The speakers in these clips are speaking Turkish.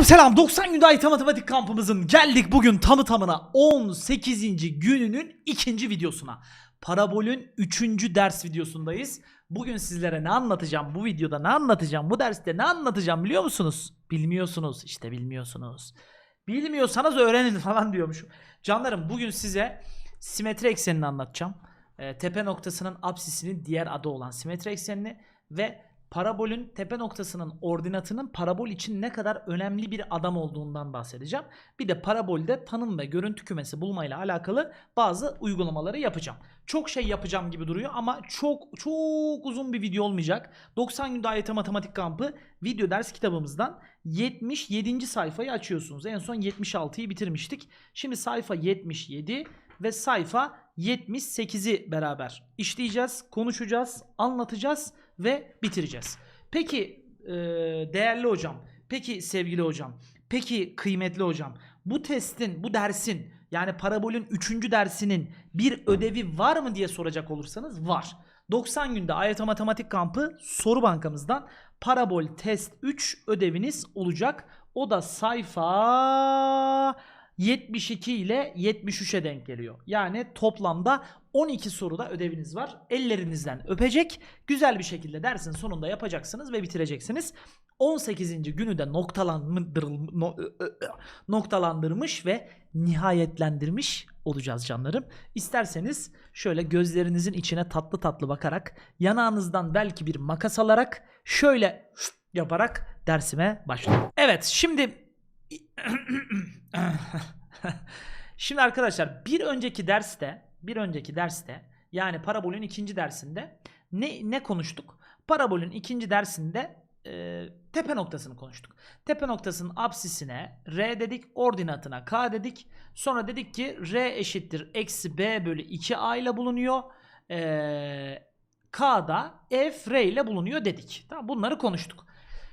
Canlarım selam 90 günde ait matematik kampımızın geldik bugün tamı tamına 18. gününün ikinci videosuna. Parabolün 3. ders videosundayız. Bugün sizlere ne anlatacağım bu videoda ne anlatacağım bu derste ne anlatacağım biliyor musunuz? Bilmiyorsunuz işte bilmiyorsunuz. Bilmiyorsanız öğrenin falan diyormuşum. Canlarım bugün size simetri eksenini anlatacağım. Ee, tepe noktasının apsisinin diğer adı olan simetri eksenini ve parabolün tepe noktasının ordinatının parabol için ne kadar önemli bir adam olduğundan bahsedeceğim. Bir de parabolde tanım ve görüntü kümesi bulmayla alakalı bazı uygulamaları yapacağım. Çok şey yapacağım gibi duruyor ama çok çok uzun bir video olmayacak. 90 günde AYT matematik kampı video ders kitabımızdan 77. sayfayı açıyorsunuz. En son 76'yı bitirmiştik. Şimdi sayfa 77 ve sayfa 78'i beraber işleyeceğiz, konuşacağız, anlatacağız ve bitireceğiz. Peki e, değerli hocam, peki sevgili hocam, peki kıymetli hocam bu testin, bu dersin yani parabolün 3. dersinin bir ödevi var mı diye soracak olursanız var. 90 günde AYT Matematik Kampı soru bankamızdan parabol test 3 ödeviniz olacak. O da sayfa 72 ile 73'e denk geliyor. Yani toplamda 12 soruda ödeviniz var. Ellerinizden öpecek. Güzel bir şekilde dersin sonunda yapacaksınız ve bitireceksiniz. 18. günü de noktalandırmış ve nihayetlendirmiş olacağız canlarım. İsterseniz şöyle gözlerinizin içine tatlı tatlı bakarak yanağınızdan belki bir makas alarak şöyle yaparak dersime başlıyorum. Evet şimdi Şimdi arkadaşlar bir önceki derste bir önceki derste yani parabolün ikinci dersinde ne ne konuştuk? Parabolün ikinci dersinde e, tepe noktasını konuştuk. Tepe noktasının apsisine r dedik, ordinatına k dedik. Sonra dedik ki r eşittir eksi b bölü 2a ile bulunuyor. E, k da f r ile bulunuyor dedik. Tamam bunları konuştuk.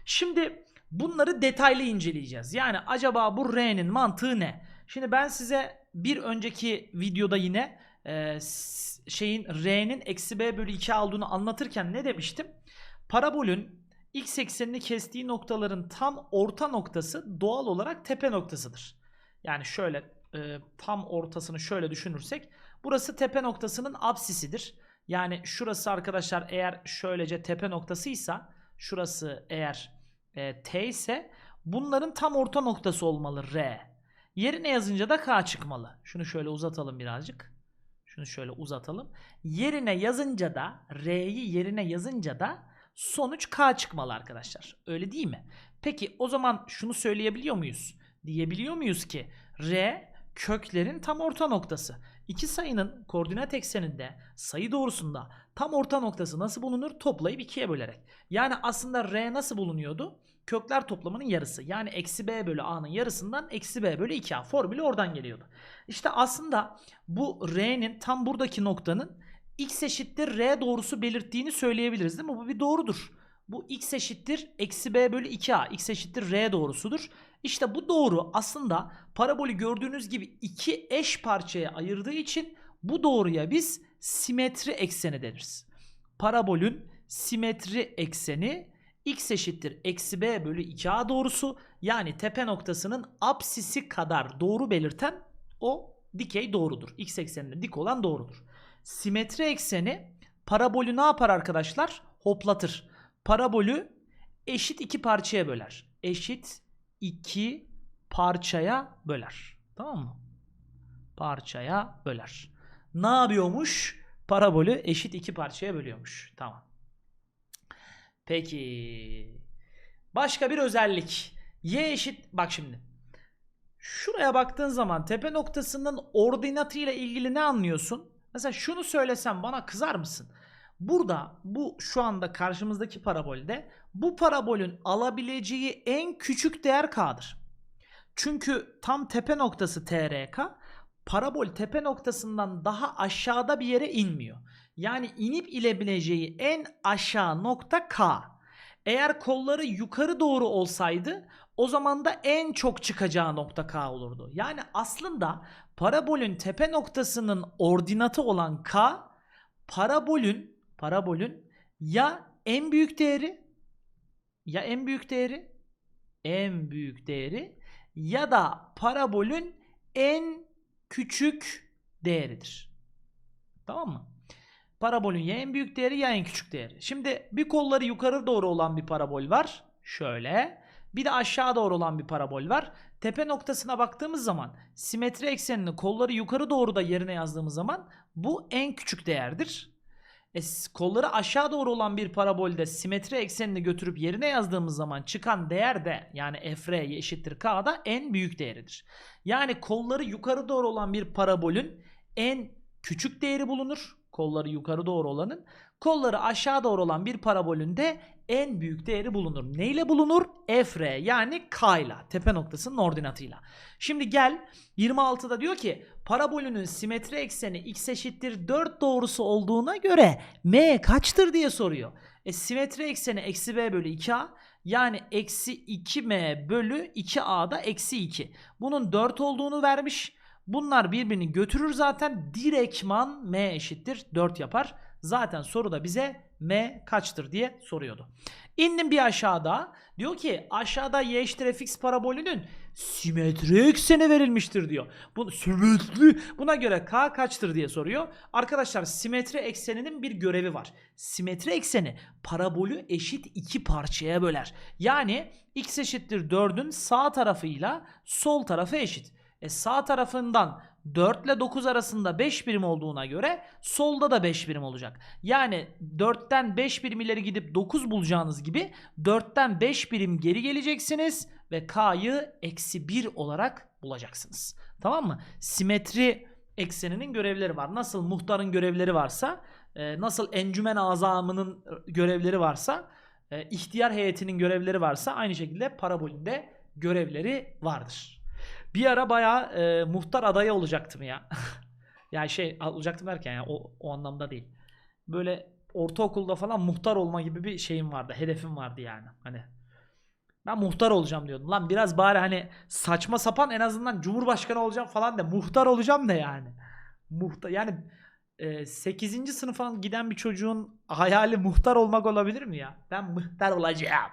Şimdi bunları detaylı inceleyeceğiz. Yani acaba bu r'nin mantığı ne? Şimdi ben size bir önceki videoda yine e, şeyin r'nin eksi b bölü 2 olduğunu anlatırken ne demiştim? Parabolün x eksenini kestiği noktaların tam orta noktası doğal olarak tepe noktasıdır. Yani şöyle e, tam ortasını şöyle düşünürsek burası tepe noktasının apsisidir. Yani şurası arkadaşlar eğer şöylece tepe noktasıysa şurası eğer e, t ise bunların tam orta noktası olmalı r. Yerine yazınca da k çıkmalı. Şunu şöyle uzatalım birazcık. Şunu şöyle uzatalım. Yerine yazınca da r'yi yerine yazınca da sonuç k çıkmalı arkadaşlar. Öyle değil mi? Peki o zaman şunu söyleyebiliyor muyuz? Diyebiliyor muyuz ki r köklerin tam orta noktası. İki sayının koordinat ekseninde sayı doğrusunda tam orta noktası nasıl bulunur? Toplayıp ikiye bölerek. Yani aslında r nasıl bulunuyordu? Kökler toplamının yarısı. Yani eksi b bölü a'nın yarısından eksi b bölü 2a. Formülü oradan geliyordu. İşte aslında bu r'nin tam buradaki noktanın x eşittir r doğrusu belirttiğini söyleyebiliriz değil mi? Bu bir doğrudur. Bu x eşittir eksi b bölü 2a. x eşittir r doğrusudur. İşte bu doğru aslında parabolü gördüğünüz gibi iki eş parçaya ayırdığı için bu doğruya biz simetri ekseni deriz. Parabolün simetri ekseni x eşittir eksi b bölü 2a doğrusu yani tepe noktasının apsisi kadar doğru belirten o dikey doğrudur. X ekseninde dik olan doğrudur. Simetri ekseni parabolü ne yapar arkadaşlar? Hoplatır. Parabolü eşit iki parçaya böler. Eşit iki parçaya böler. Tamam mı? Parçaya böler. Ne yapıyormuş? Parabolü eşit iki parçaya bölüyormuş. Tamam. Peki. Başka bir özellik. Y eşit bak şimdi. Şuraya baktığın zaman tepe noktasının ordinatı ile ilgili ne anlıyorsun? Mesela şunu söylesem bana kızar mısın? Burada bu şu anda karşımızdaki parabolde bu parabolün alabileceği en küçük değer k'dır. Çünkü tam tepe noktası TRK parabol tepe noktasından daha aşağıda bir yere inmiyor. Yani inip ilebileceği en aşağı nokta K. Eğer kolları yukarı doğru olsaydı o zaman da en çok çıkacağı nokta K olurdu. Yani aslında parabolün tepe noktasının ordinatı olan K parabolün parabolün ya en büyük değeri ya en büyük değeri en büyük değeri ya da parabolün en küçük değeridir. Tamam mı? Parabolün ya en büyük değeri ya en küçük değeri. Şimdi bir kolları yukarı doğru olan bir parabol var. Şöyle. Bir de aşağı doğru olan bir parabol var. Tepe noktasına baktığımız zaman simetri eksenini kolları yukarı doğru da yerine yazdığımız zaman bu en küçük değerdir. E, kolları aşağı doğru olan bir parabolde simetri eksenini götürüp yerine yazdığımız zaman çıkan değer de yani fr eşittir k da en büyük değeridir. Yani kolları yukarı doğru olan bir parabolün en küçük değeri bulunur. Kolları yukarı doğru olanın. Kolları aşağı doğru olan bir parabolün de en büyük değeri bulunur. Neyle bulunur? Fr yani k ile tepe noktasının ordinatıyla. Şimdi gel 26'da diyor ki parabolünün simetri ekseni x eşittir 4 doğrusu olduğuna göre m kaçtır diye soruyor. E simetri ekseni eksi b bölü 2a yani eksi 2m bölü 2a da eksi 2. Bunun 4 olduğunu vermiş. Bunlar birbirini götürür zaten direktman m eşittir 4 yapar. Zaten soruda bize m kaçtır diye soruyordu. İndim bir aşağıda. Diyor ki aşağıda y eşittir fx parabolünün simetri ekseni verilmiştir diyor. Bu simetri buna göre k kaçtır diye soruyor. Arkadaşlar simetri ekseninin bir görevi var. Simetri ekseni parabolü eşit iki parçaya böler. Yani x eşittir 4'ün sağ tarafıyla sol tarafı eşit. E sağ tarafından 4 ile 9 arasında 5 birim olduğuna göre solda da 5 birim olacak. Yani 4'ten 5 birim ileri gidip 9 bulacağınız gibi 4'ten 5 birim geri geleceksiniz ve k'yı eksi 1 olarak bulacaksınız. Tamam mı? Simetri ekseninin görevleri var. Nasıl muhtarın görevleri varsa, e, nasıl encümen azamının görevleri varsa, e, ihtiyar heyetinin görevleri varsa aynı şekilde parabolün de görevleri vardır. Bir ara bayağı e, muhtar adayı olacaktım ya. yani şey olacaktım derken ya o, o anlamda değil. Böyle ortaokulda falan muhtar olma gibi bir şeyim vardı. Hedefim vardı yani. Hani ben muhtar olacağım diyordum. Lan biraz bari hani saçma sapan en azından cumhurbaşkanı olacağım falan da muhtar olacağım da yani. Muhtar yani e, 8. sınıfa giden bir çocuğun hayali muhtar olmak olabilir mi ya? Ben muhtar olacağım.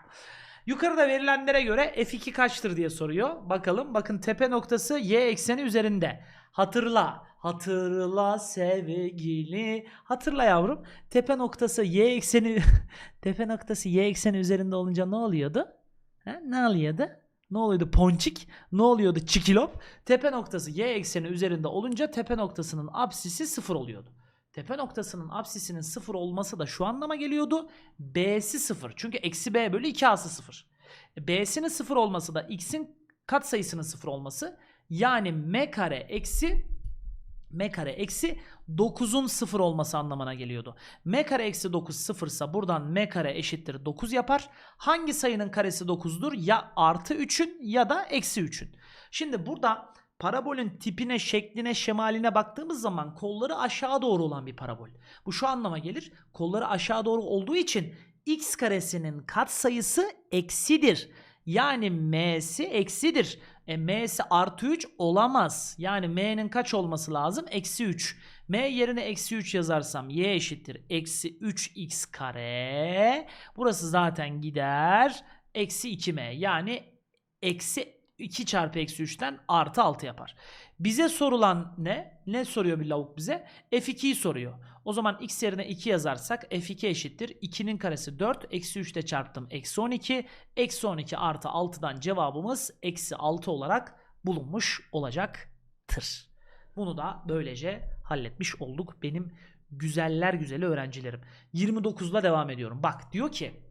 Yukarıda verilenlere göre f2 kaçtır diye soruyor. Bakalım. Bakın tepe noktası y ekseni üzerinde. Hatırla. Hatırla sevgili. Hatırla yavrum. Tepe noktası y ekseni tepe noktası y ekseni üzerinde olunca ne oluyordu? Ha, ne oluyordu? Ne oluyordu? Ponçik. Ne oluyordu? Çikilop. Tepe noktası y ekseni üzerinde olunca tepe noktasının apsisi sıfır oluyordu. Tepe noktasının apsisinin sıfır olması da şu anlama geliyordu. B'si sıfır. Çünkü eksi B bölü 2A'sı sıfır. E, B'sinin sıfır olması da X'in katsayısının sıfır olması. Yani M kare eksi M kare eksi 9'un sıfır olması anlamına geliyordu. M kare eksi 9 sıfırsa buradan M kare eşittir 9 yapar. Hangi sayının karesi 9'dur? Ya artı 3'ün ya da eksi 3'ün. Şimdi burada parabolün tipine, şekline, şemaline baktığımız zaman kolları aşağı doğru olan bir parabol. Bu şu anlama gelir. Kolları aşağı doğru olduğu için x karesinin katsayısı eksidir. Yani m'si eksidir. E, m'si artı 3 olamaz. Yani m'nin kaç olması lazım? Eksi 3. m yerine eksi 3 yazarsam y eşittir. Eksi 3x kare. Burası zaten gider. Eksi 2m. Yani eksi 2 çarpı eksi 3'ten artı 6 yapar. Bize sorulan ne? Ne soruyor bir lavuk bize? F2'yi soruyor. O zaman x yerine 2 yazarsak F2 eşittir. 2'nin karesi 4. Eksi 3 ile çarptım. Eksi 12. Eksi 12 artı 6'dan cevabımız eksi 6 olarak bulunmuş olacaktır. Bunu da böylece halletmiş olduk benim güzeller güzeli öğrencilerim. 29'la devam ediyorum. Bak diyor ki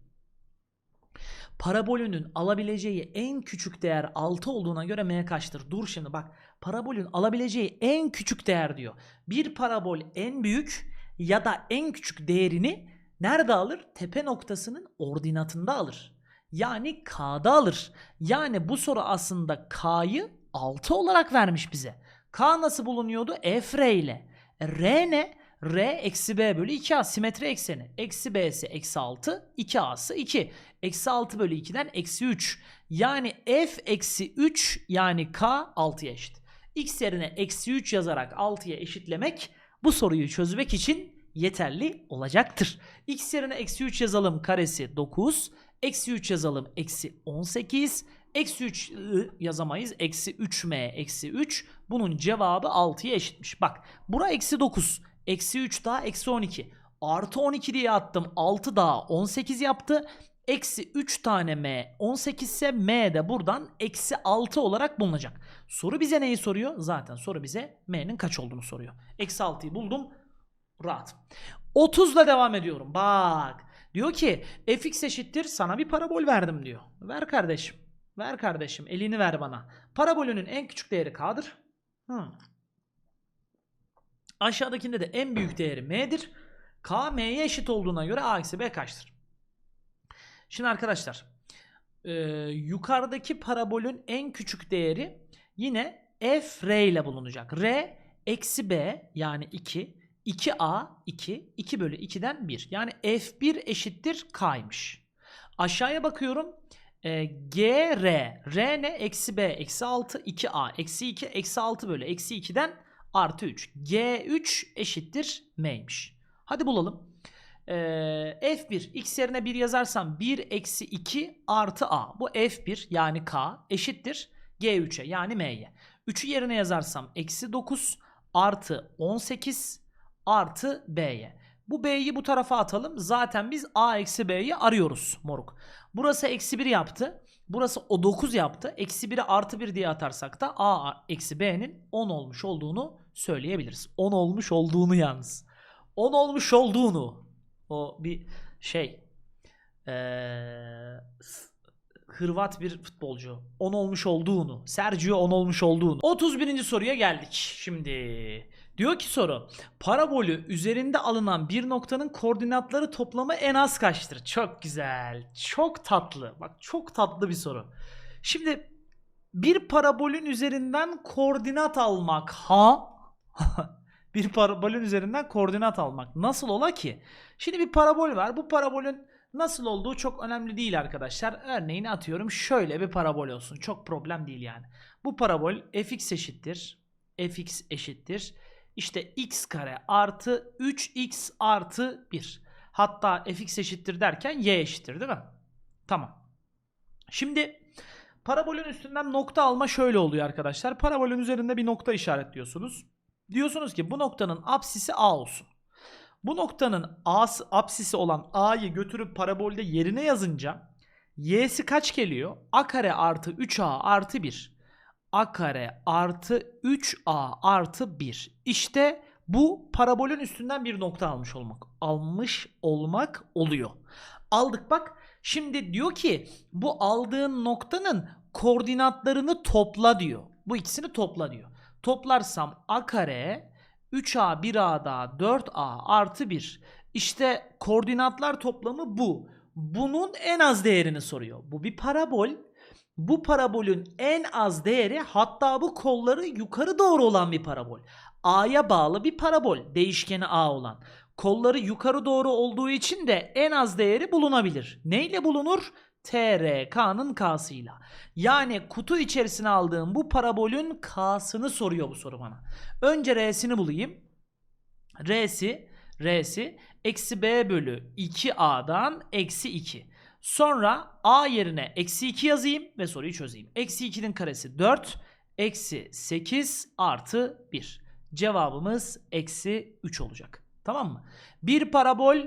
Parabolünün alabileceği en küçük değer 6 olduğuna göre m kaçtır? Dur şimdi bak. Parabolün alabileceği en küçük değer diyor. Bir parabol en büyük ya da en küçük değerini nerede alır? Tepe noktasının ordinatında alır. Yani k'da alır. Yani bu soru aslında k'yı 6 olarak vermiş bize. K nasıl bulunuyordu? F R ile. R ne? R eksi B bölü 2A simetri ekseni. Eksi B'si eksi 6, 2A'sı 2. Eksi 6 bölü 2'den eksi 3. Yani F eksi 3 yani K 6'ya eşit. X yerine eksi 3 yazarak 6'ya eşitlemek bu soruyu çözmek için yeterli olacaktır. X yerine eksi 3 yazalım karesi 9. Eksi 3 yazalım eksi 18. Eksi 3 yazamayız. Eksi 3m eksi 3. Bunun cevabı 6'ya eşitmiş. Bak bura eksi 9. Eksi 3 daha eksi 12. Artı 12 diye attım. 6 daha 18 yaptı. Eksi 3 tane m 18 ise m de buradan eksi 6 olarak bulunacak. Soru bize neyi soruyor? Zaten soru bize m'nin kaç olduğunu soruyor. Eksi 6'yı buldum. Rahat. 30'la devam ediyorum. Bak. Diyor ki fx eşittir sana bir parabol verdim diyor. Ver kardeşim. Ver kardeşim. Elini ver bana. Parabolünün en küçük değeri k'dır. Hı. Aşağıdakinde de en büyük değeri m'dir. K m'ye eşit olduğuna göre a eksi b kaçtır? Şimdi arkadaşlar e, yukarıdaki parabolün en küçük değeri yine f r ile bulunacak. R eksi b yani 2 2a 2 2 bölü 2'den 1 yani f1 eşittir k'ymış. Aşağıya bakıyorum e, g r r ne eksi b eksi 6 2a eksi 2 eksi 6 bölü eksi 2'den artı 3 g3 eşittir m'ymiş. Hadi bulalım. Ee, F1 x yerine 1 yazarsam 1 eksi 2 artı A. Bu F1 yani K eşittir G3'e yani M'ye. 3'ü yerine yazarsam eksi 9 artı 18 artı B'ye. Bu B'yi bu tarafa atalım. Zaten biz A eksi B'yi arıyoruz moruk. Burası eksi 1 yaptı. Burası o 9 yaptı. Eksi 1'e artı 1 diye atarsak da A eksi B'nin 10 olmuş olduğunu söyleyebiliriz. 10 olmuş olduğunu yalnız. 10 olmuş olduğunu. O bir şey. Ee, Hırvat bir futbolcu. 10 olmuş olduğunu. Sergio 10 olmuş olduğunu. 31. soruya geldik. Şimdi diyor ki soru. Parabolü üzerinde alınan bir noktanın koordinatları toplamı en az kaçtır? Çok güzel. Çok tatlı. Bak çok tatlı bir soru. Şimdi bir parabolün üzerinden koordinat almak ha bir parabolün üzerinden koordinat almak nasıl ola ki? Şimdi bir parabol var. Bu parabolün nasıl olduğu çok önemli değil arkadaşlar. Örneğini atıyorum şöyle bir parabol olsun. Çok problem değil yani. Bu parabol fx eşittir. fx eşittir. İşte x kare artı 3x artı 1. Hatta fx eşittir derken y eşittir değil mi? Tamam. Şimdi parabolün üstünden nokta alma şöyle oluyor arkadaşlar. Parabolün üzerinde bir nokta işaretliyorsunuz. Diyorsunuz ki bu noktanın apsisi a olsun. Bu noktanın a'sı, apsisi olan a'yı götürüp parabolde yerine yazınca y'si kaç geliyor? a kare artı 3a artı 1. a kare artı 3a artı 1. İşte bu parabolün üstünden bir nokta almış olmak. Almış olmak oluyor. Aldık bak. Şimdi diyor ki bu aldığın noktanın koordinatlarını topla diyor. Bu ikisini topla diyor. Toplarsam a kare 3a 1a daha 4a artı 1. İşte koordinatlar toplamı bu. Bunun en az değerini soruyor. Bu bir parabol. Bu parabolün en az değeri hatta bu kolları yukarı doğru olan bir parabol. A'ya bağlı bir parabol. Değişkeni A olan. Kolları yukarı doğru olduğu için de en az değeri bulunabilir. Neyle bulunur? TRK'nın K'sıyla. Yani kutu içerisine aldığım bu parabolün K'sını soruyor bu soru bana. Önce R'sini bulayım. R'si, R'si eksi B bölü 2A'dan eksi 2. Sonra A yerine eksi 2 yazayım ve soruyu çözeyim. Eksi 2'nin karesi 4. Eksi 8 artı 1. Cevabımız eksi 3 olacak. Tamam mı? Bir parabol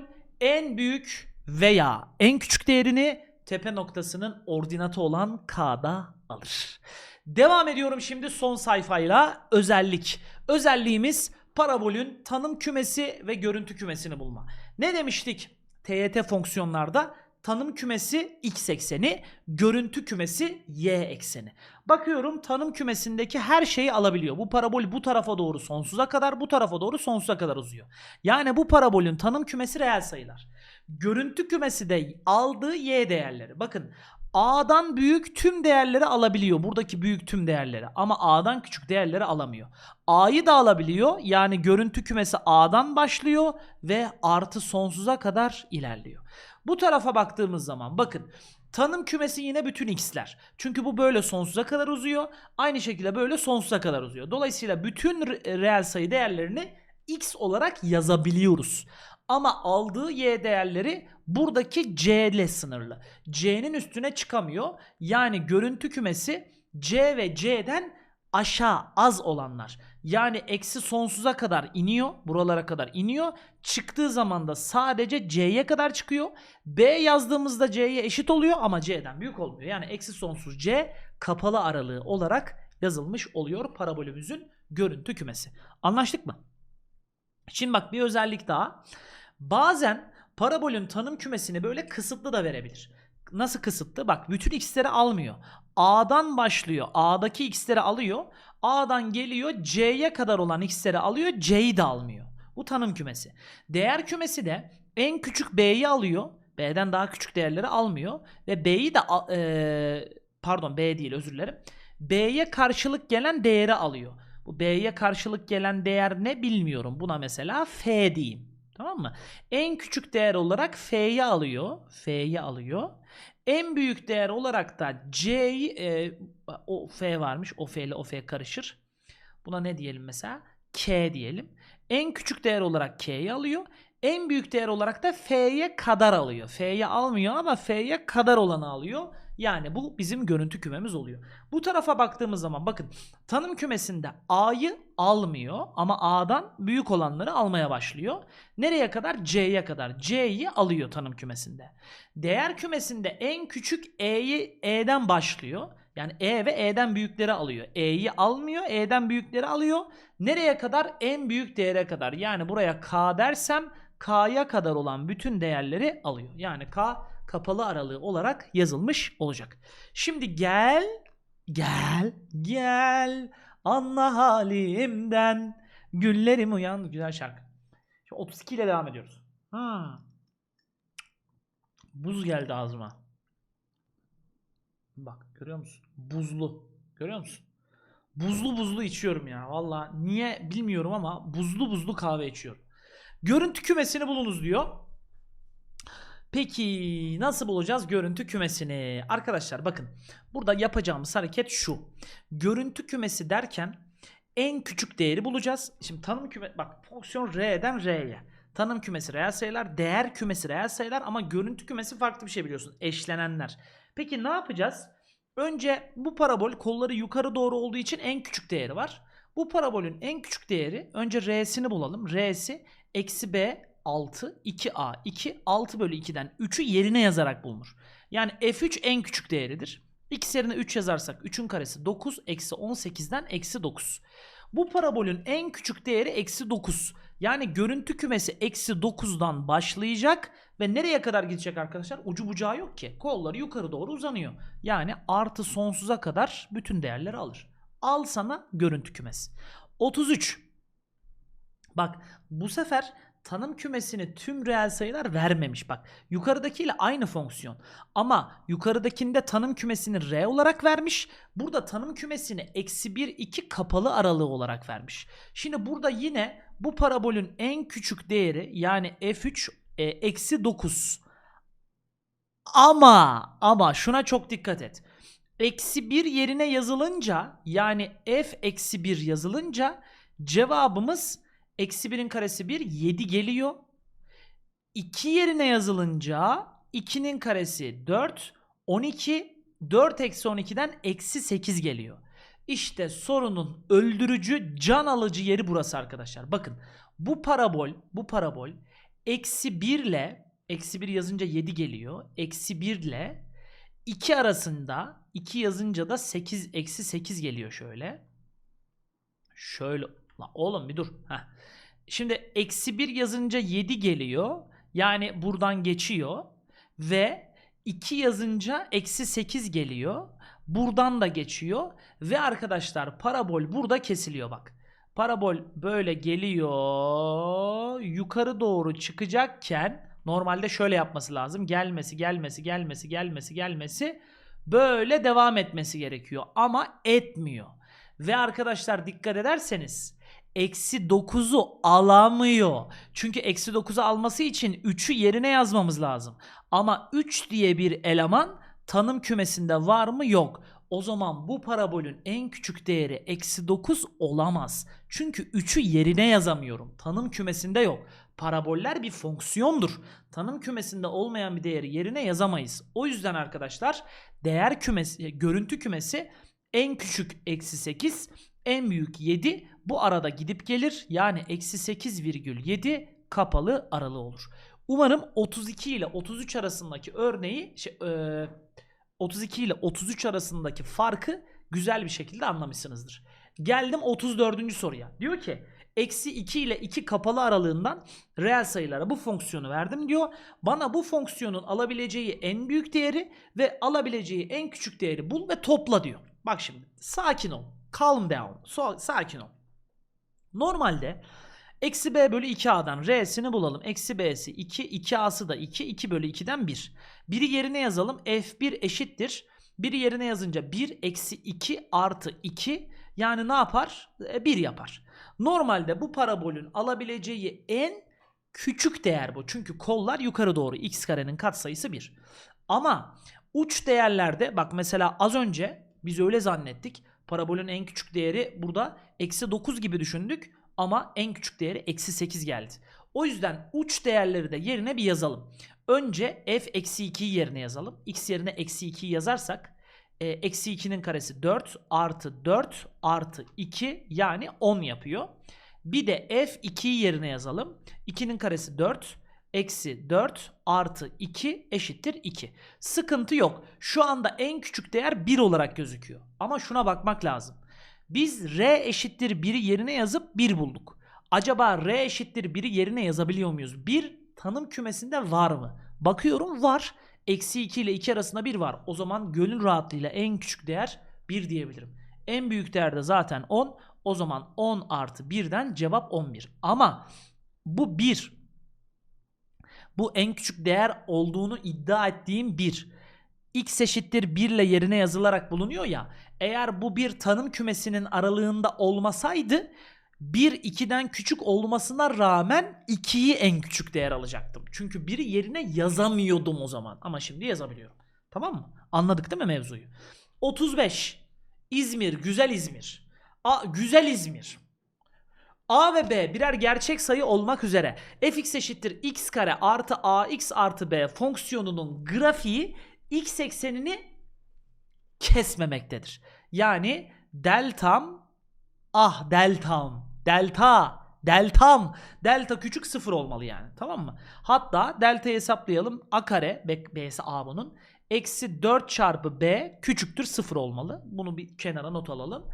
en büyük veya en küçük değerini tepe noktasının ordinatı olan K'da alır. Devam ediyorum şimdi son sayfayla özellik. Özelliğimiz parabolün tanım kümesi ve görüntü kümesini bulma. Ne demiştik TYT fonksiyonlarda? Tanım kümesi x ekseni, görüntü kümesi y ekseni. Bakıyorum tanım kümesindeki her şeyi alabiliyor. Bu parabol bu tarafa doğru sonsuza kadar, bu tarafa doğru sonsuza kadar uzuyor. Yani bu parabolün tanım kümesi reel sayılar. Görüntü kümesi de aldığı y değerleri. Bakın A'dan büyük tüm değerleri alabiliyor. Buradaki büyük tüm değerleri. Ama A'dan küçük değerleri alamıyor. A'yı da alabiliyor. Yani görüntü kümesi A'dan başlıyor ve artı sonsuza kadar ilerliyor. Bu tarafa baktığımız zaman bakın tanım kümesi yine bütün x'ler. Çünkü bu böyle sonsuza kadar uzuyor. Aynı şekilde böyle sonsuza kadar uzuyor. Dolayısıyla bütün re- reel sayı değerlerini x olarak yazabiliyoruz. Ama aldığı y değerleri buradaki c ile sınırlı. c'nin üstüne çıkamıyor. Yani görüntü kümesi c ve c'den aşağı az olanlar. Yani eksi sonsuza kadar iniyor. Buralara kadar iniyor. Çıktığı zaman da sadece c'ye kadar çıkıyor. B yazdığımızda c'ye eşit oluyor ama c'den büyük olmuyor. Yani eksi sonsuz c kapalı aralığı olarak yazılmış oluyor parabolümüzün görüntü kümesi. Anlaştık mı? Şimdi bak bir özellik daha. Bazen parabolün tanım kümesini böyle kısıtlı da verebilir. Nasıl kısıtlı? Bak bütün x'leri almıyor. A'dan başlıyor. A'daki x'leri alıyor. A'dan geliyor C'ye kadar olan x'leri alıyor. C'yi de almıyor. Bu tanım kümesi. Değer kümesi de en küçük B'yi alıyor. B'den daha küçük değerleri almıyor. Ve B'yi de eee, pardon B değil özür dilerim. B'ye karşılık gelen değeri alıyor. Bu B'ye karşılık gelen değer ne bilmiyorum. Buna mesela F diyeyim. Tamam mı? En küçük değer olarak F'yi alıyor. F'yi alıyor. En büyük değer olarak da C'yi e, o F varmış. O F ile o F karışır. Buna ne diyelim mesela? K diyelim. En küçük değer olarak K'yi alıyor. En büyük değer olarak da F'ye kadar alıyor. F'ye almıyor ama F'ye kadar olanı alıyor. Yani bu bizim görüntü kümemiz oluyor. Bu tarafa baktığımız zaman bakın tanım kümesinde A'yı almıyor ama A'dan büyük olanları almaya başlıyor. Nereye kadar? C'ye kadar. C'yi alıyor tanım kümesinde. Değer kümesinde en küçük E'yi E'den başlıyor. Yani E ve E'den büyükleri alıyor. E'yi almıyor, E'den büyükleri alıyor. Nereye kadar? En büyük değere kadar. Yani buraya K dersem K'ya kadar olan bütün değerleri alıyor. Yani K kapalı aralığı olarak yazılmış olacak. Şimdi gel, gel, gel anla halimden güllerim uyan. Güzel şarkı. Şimdi 32 ile devam ediyoruz. Ha. Buz geldi ağzıma. Bak görüyor musun? Buzlu. Görüyor musun? Buzlu buzlu içiyorum ya. Valla niye bilmiyorum ama buzlu buzlu kahve içiyorum. Görüntü kümesini bulunuz diyor. Peki nasıl bulacağız görüntü kümesini? Arkadaşlar bakın burada yapacağımız hareket şu. Görüntü kümesi derken en küçük değeri bulacağız. Şimdi tanım küme bak fonksiyon R'den R'ye. Tanım kümesi reel sayılar, değer kümesi reel sayılar ama görüntü kümesi farklı bir şey biliyorsun. Eşlenenler. Peki ne yapacağız? Önce bu parabol kolları yukarı doğru olduğu için en küçük değeri var. Bu parabolün en küçük değeri önce R'sini bulalım. R'si eksi B 6 2A 2 6 bölü 2'den 3'ü yerine yazarak bulunur. Yani F3 en küçük değeridir. X yerine 3 yazarsak 3'ün karesi 9 eksi 18'den eksi 9. Bu parabolün en küçük değeri eksi 9. Yani görüntü kümesi eksi 9'dan başlayacak ve nereye kadar gidecek arkadaşlar? Ucu bucağı yok ki. Kolları yukarı doğru uzanıyor. Yani artı sonsuza kadar bütün değerleri alır. Al sana görüntü kümesi. 33. Bak bu sefer tanım kümesini tüm reel sayılar vermemiş bak. Yukarıdakiyle aynı fonksiyon. Ama yukarıdakinde tanım kümesini R olarak vermiş. Burada tanım kümesini eksi 1 2 kapalı aralığı olarak vermiş. Şimdi burada yine bu parabolün en küçük değeri yani f3 e, eksi 9. Ama ama şuna çok dikkat et. Eksi 1 yerine yazılınca yani f eksi 1 yazılınca cevabımız eksi 1'in karesi 1 7 geliyor. 2 yerine yazılınca 2'nin karesi 4 12 4 eksi 12'den eksi 8 geliyor. İşte sorunun öldürücü can alıcı yeri burası arkadaşlar. Bakın bu parabol bu parabol eksi 1 ile eksi 1 yazınca 7 geliyor. Eksi 1 ile 2 arasında 2 yazınca da 8 eksi 8 geliyor şöyle. Şöyle La oğlum bir dur. Heh. Şimdi eksi 1 yazınca 7 geliyor. Yani buradan geçiyor. Ve 2 yazınca eksi 8 geliyor. Buradan da geçiyor. Ve arkadaşlar parabol burada kesiliyor bak. Parabol böyle geliyor. Yukarı doğru çıkacakken normalde şöyle yapması lazım. Gelmesi, gelmesi, gelmesi, gelmesi, gelmesi. Böyle devam etmesi gerekiyor. Ama etmiyor. Ve arkadaşlar dikkat ederseniz eksi 9'u alamıyor. Çünkü eksi 9'u alması için 3'ü yerine yazmamız lazım. Ama 3 diye bir eleman tanım kümesinde var mı? Yok. O zaman bu parabolün en küçük değeri eksi 9 olamaz. Çünkü 3'ü yerine yazamıyorum. Tanım kümesinde yok. Paraboller bir fonksiyondur. Tanım kümesinde olmayan bir değeri yerine yazamayız. O yüzden arkadaşlar değer kümesi, görüntü kümesi en küçük eksi 8, en büyük 7 bu arada gidip gelir. Yani eksi 8,7 kapalı aralığı olur. Umarım 32 ile 33 arasındaki örneği şey, e, 32 ile 33 arasındaki farkı güzel bir şekilde anlamışsınızdır. Geldim 34. soruya. Diyor ki eksi 2 ile 2 kapalı aralığından reel sayılara bu fonksiyonu verdim diyor. Bana bu fonksiyonun alabileceği en büyük değeri ve alabileceği en küçük değeri bul ve topla diyor. Bak şimdi sakin ol. Calm down. So- sakin ol. Normalde eksi b bölü 2a'dan r'sini bulalım. Eksi b'si 2, 2a'sı da 2, 2 bölü 2'den 1. Biri yerine yazalım. f1 eşittir. Biri yerine yazınca 1 eksi 2 artı 2 yani ne yapar? 1 yapar. Normalde bu parabolün alabileceği en küçük değer bu. Çünkü kollar yukarı doğru x karenin katsayısı 1. Ama uç değerlerde bak mesela az önce biz öyle zannettik. Parabolün en küçük değeri burada eksi 9 gibi düşündük ama en küçük değeri eksi 8 geldi. O yüzden uç değerleri de yerine bir yazalım. Önce f eksi 2'yi yerine yazalım. x yerine eksi 2'yi yazarsak e, eksi 2'nin karesi 4 artı 4 artı 2 yani 10 yapıyor. Bir de f2'yi yerine yazalım. 2'nin karesi 4 eksi 4 artı 2 eşittir 2. Sıkıntı yok. Şu anda en küçük değer 1 olarak gözüküyor. Ama şuna bakmak lazım. Biz r eşittir 1'i yerine yazıp 1 bulduk. Acaba r eşittir 1'i yerine yazabiliyor muyuz? 1 tanım kümesinde var mı? Bakıyorum var. Eksi 2 ile 2 arasında 1 var. O zaman gönül rahatlığıyla en küçük değer 1 diyebilirim. En büyük değer de zaten 10. O zaman 10 artı 1'den cevap 11. Ama bu 1 bu en küçük değer olduğunu iddia ettiğim 1. x eşittir 1 ile yerine yazılarak bulunuyor ya. Eğer bu bir tanım kümesinin aralığında olmasaydı 1 2'den küçük olmasına rağmen 2'yi en küçük değer alacaktım. Çünkü 1'i yerine yazamıyordum o zaman. Ama şimdi yazabiliyorum. Tamam mı? Anladık değil mi mevzuyu? 35. İzmir, güzel İzmir. A, güzel İzmir. A ve B birer gerçek sayı olmak üzere fx eşittir x kare artı ax artı b fonksiyonunun grafiği x eksenini kesmemektedir. Yani deltam ah deltam delta deltam delta küçük sıfır olmalı yani tamam mı? Hatta delta'yı hesaplayalım a kare b'si a bunun eksi 4 çarpı b küçüktür sıfır olmalı. Bunu bir kenara not alalım.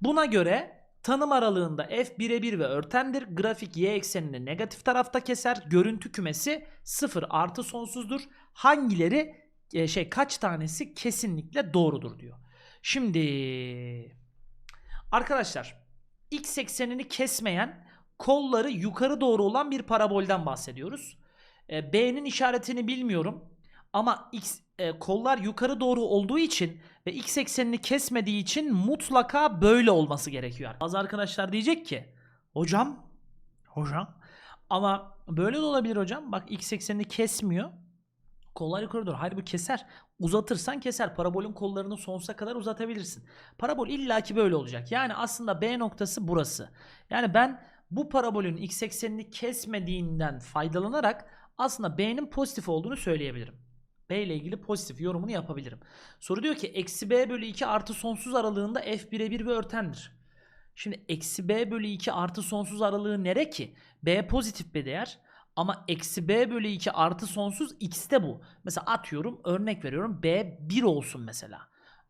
Buna göre Tanım aralığında f birebir ve örtendir. Grafik y eksenini negatif tarafta keser. Görüntü kümesi 0 artı sonsuzdur. Hangileri e, şey kaç tanesi kesinlikle doğrudur diyor. Şimdi arkadaşlar x eksenini kesmeyen kolları yukarı doğru olan bir parabolden bahsediyoruz. E, B'nin işaretini bilmiyorum ama x e, kollar yukarı doğru olduğu için ve x eksenini kesmediği için mutlaka böyle olması gerekiyor. Bazı arkadaşlar diyecek ki hocam hocam ama böyle de olabilir hocam. Bak x eksenini kesmiyor. Kollar yukarı doğru. Hayır bu keser. Uzatırsan keser. Parabolün kollarını sonsuza kadar uzatabilirsin. Parabol illaki böyle olacak. Yani aslında B noktası burası. Yani ben bu parabolün x eksenini kesmediğinden faydalanarak aslında B'nin pozitif olduğunu söyleyebilirim. B ile ilgili pozitif yorumunu yapabilirim. Soru diyor ki eksi B bölü 2 artı sonsuz aralığında f birebir ve örtendir. Şimdi eksi B bölü 2 artı sonsuz aralığı nere ki? B pozitif bir değer. Ama eksi B bölü 2 artı sonsuz x'te bu. Mesela atıyorum örnek veriyorum B 1 olsun mesela.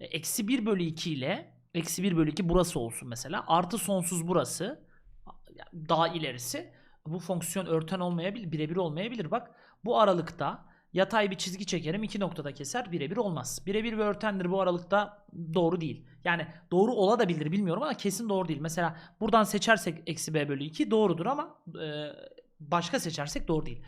E, Eksi 1 bölü 2 ile eksi 1 bölü 2 burası olsun mesela. Artı sonsuz burası. Daha ilerisi. Bu fonksiyon örten olmayabilir. Birebir olmayabilir. Bak bu aralıkta Yatay bir çizgi çekerim iki noktada keser birebir olmaz. Birebir ve örtendir bu aralıkta doğru değil. Yani doğru ola da bilir bilmiyorum ama kesin doğru değil. Mesela buradan seçersek eksi b bölü 2 doğrudur ama e, başka seçersek doğru değil.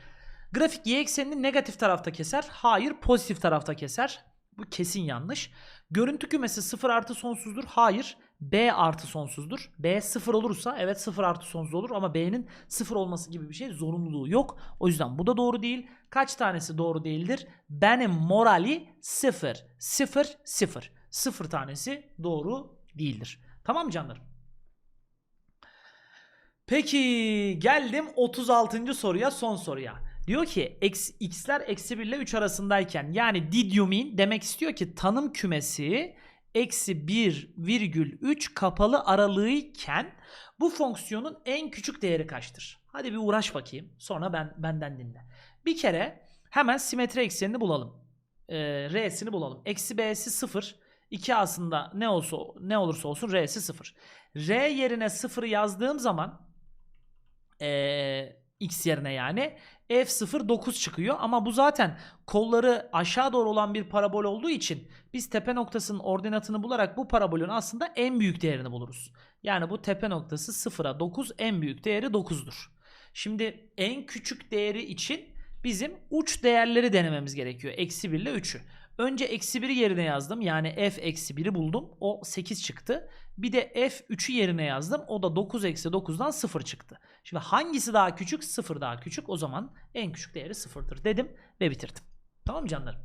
Grafik y eksenini negatif tarafta keser. Hayır pozitif tarafta keser. Bu kesin yanlış. Görüntü kümesi 0 artı sonsuzdur. Hayır. B artı sonsuzdur. B 0 olursa evet 0 artı sonsuz olur ama B'nin 0 olması gibi bir şey zorunluluğu yok. O yüzden bu da doğru değil. Kaç tanesi doğru değildir? Benim morali 0. 0 0. sıfır tanesi doğru değildir. Tamam mı canlarım? Peki geldim 36. soruya son soruya. Diyor ki eksi- x'ler eksi 1 ile 3 arasındayken yani did you mean demek istiyor ki tanım kümesi eksi 1 virgül 3 kapalı aralığıyken bu fonksiyonun en küçük değeri kaçtır? Hadi bir uğraş bakayım sonra ben benden dinle. Bir kere hemen simetri eksenini bulalım. Ee, R'sini bulalım. Eksi B'si 0. 2A'sında ne olsa ne olursa olsun R'si 0. R yerine 0'ı yazdığım zaman ee, x yerine yani f0 9 çıkıyor ama bu zaten kolları aşağı doğru olan bir parabol olduğu için biz tepe noktasının ordinatını bularak bu parabolün aslında en büyük değerini buluruz. Yani bu tepe noktası 0'a 9 en büyük değeri 9'dur. Şimdi en küçük değeri için bizim uç değerleri denememiz gerekiyor. Eksi 1 ile 3'ü. Önce eksi 1'i yerine yazdım. Yani f eksi 1'i buldum. O 8 çıktı. Bir de f3'ü yerine yazdım. O da 9 eksi 9'dan 0 çıktı. Şimdi hangisi daha küçük? 0 daha küçük. O zaman en küçük değeri 0'dır dedim ve bitirdim. Tamam mı canlarım?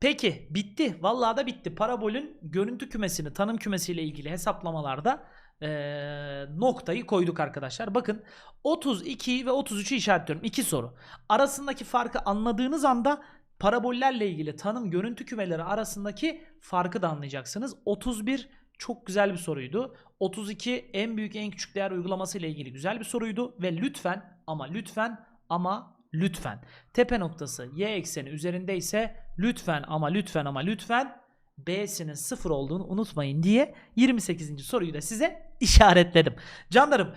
Peki bitti. Vallahi da bitti. Parabolün görüntü kümesini tanım kümesiyle ilgili hesaplamalarda eee, noktayı koyduk arkadaşlar. Bakın 32 ve 33'ü işaretliyorum. İki soru. Arasındaki farkı anladığınız anda parabollerle ilgili tanım görüntü kümeleri arasındaki farkı da anlayacaksınız. 31 çok güzel bir soruydu. 32 en büyük en küçük değer uygulaması ile ilgili güzel bir soruydu ve lütfen ama lütfen ama lütfen tepe noktası y ekseni üzerinde ise lütfen ama lütfen ama lütfen b'sinin sıfır olduğunu unutmayın diye 28. soruyu da size işaretledim. Canlarım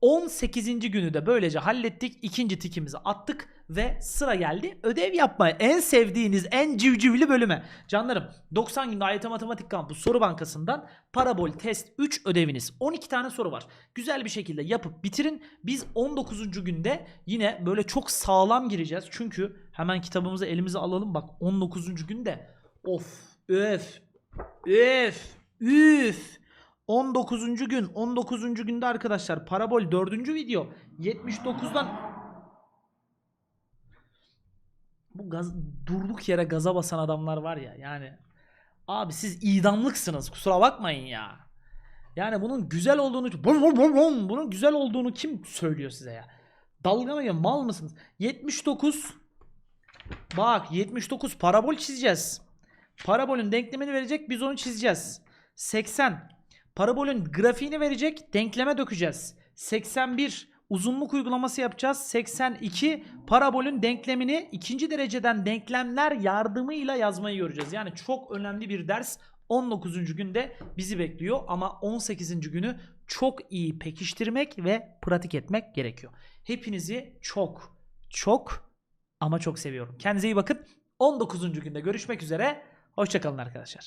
18. günü de böylece hallettik. İkinci tikimizi attık ve sıra geldi ödev yapmaya. En sevdiğiniz, en civcivli bölüme. Canlarım 90 günde AYT Matematik Kampı soru bankasından Parabol Test 3 ödeviniz. 12 tane soru var. Güzel bir şekilde yapıp bitirin. Biz 19. günde yine böyle çok sağlam gireceğiz. Çünkü hemen kitabımızı elimize alalım. Bak 19. günde of öf öf üf 19. gün 19. günde arkadaşlar parabol 4. video 79'dan bu gaz, durduk yere gaza basan adamlar var ya yani abi siz idamlıksınız kusura bakmayın ya. Yani bunun güzel olduğunu bum bum bum bum, bunun güzel olduğunu kim söylüyor size ya? Dalga mı ya mal mısınız? 79 Bak 79 parabol çizeceğiz. Parabolün denklemini verecek biz onu çizeceğiz. 80 Parabolün grafiğini verecek denkleme dökeceğiz. 81 uzunluk uygulaması yapacağız. 82 parabolün denklemini ikinci dereceden denklemler yardımıyla yazmayı göreceğiz. Yani çok önemli bir ders 19. günde bizi bekliyor ama 18. günü çok iyi pekiştirmek ve pratik etmek gerekiyor. Hepinizi çok çok ama çok seviyorum. Kendinize iyi bakın. 19. günde görüşmek üzere. Hoşçakalın arkadaşlar.